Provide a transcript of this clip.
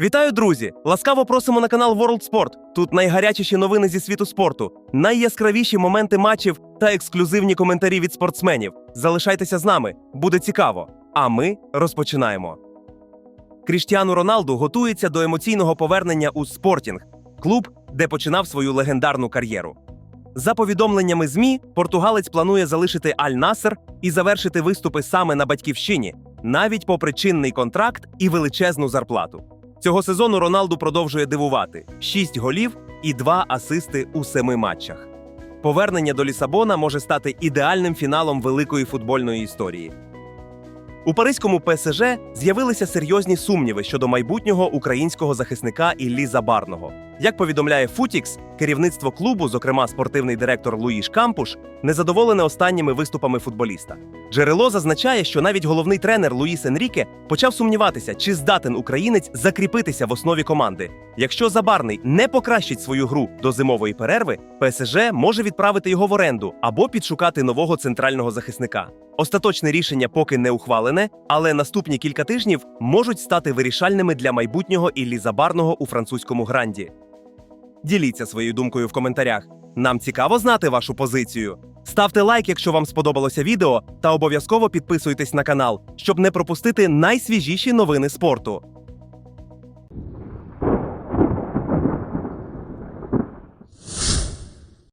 Вітаю, друзі! Ласкаво просимо на канал World Sport. Тут найгарячіші новини зі світу спорту, найяскравіші моменти матчів та ексклюзивні коментарі від спортсменів. Залишайтеся з нами, буде цікаво. А ми розпочинаємо. Кріштіану Роналду готується до емоційного повернення у Спортінг, клуб, де починав свою легендарну кар'єру. За повідомленнями ЗМІ, португалець планує залишити Аль-Насер і завершити виступи саме на батьківщині, навіть попри чинний контракт і величезну зарплату. Цього сезону Роналду продовжує дивувати: 6 голів і 2 асисти у семи матчах. Повернення до Лісабона може стати ідеальним фіналом великої футбольної історії. У паризькому ПСЖ з'явилися серйозні сумніви щодо майбутнього українського захисника Іллі Забарного. Як повідомляє Футікс, керівництво клубу, зокрема спортивний директор Луїш Кампуш, незадоволене останніми виступами футболіста. Джерело зазначає, що навіть головний тренер Луїс Енріке почав сумніватися, чи здатен українець закріпитися в основі команди. Якщо Забарний не покращить свою гру до зимової перерви, ПСЖ може відправити його в оренду або підшукати нового центрального захисника. Остаточне рішення поки не ухвалене, але наступні кілька тижнів можуть стати вирішальними для майбутнього Іллі Забарного у французькому гранді. Діліться своєю думкою в коментарях. Нам цікаво знати вашу позицію. Ставте лайк, якщо вам сподобалося відео, та обов'язково підписуйтесь на канал, щоб не пропустити найсвіжіші новини спорту.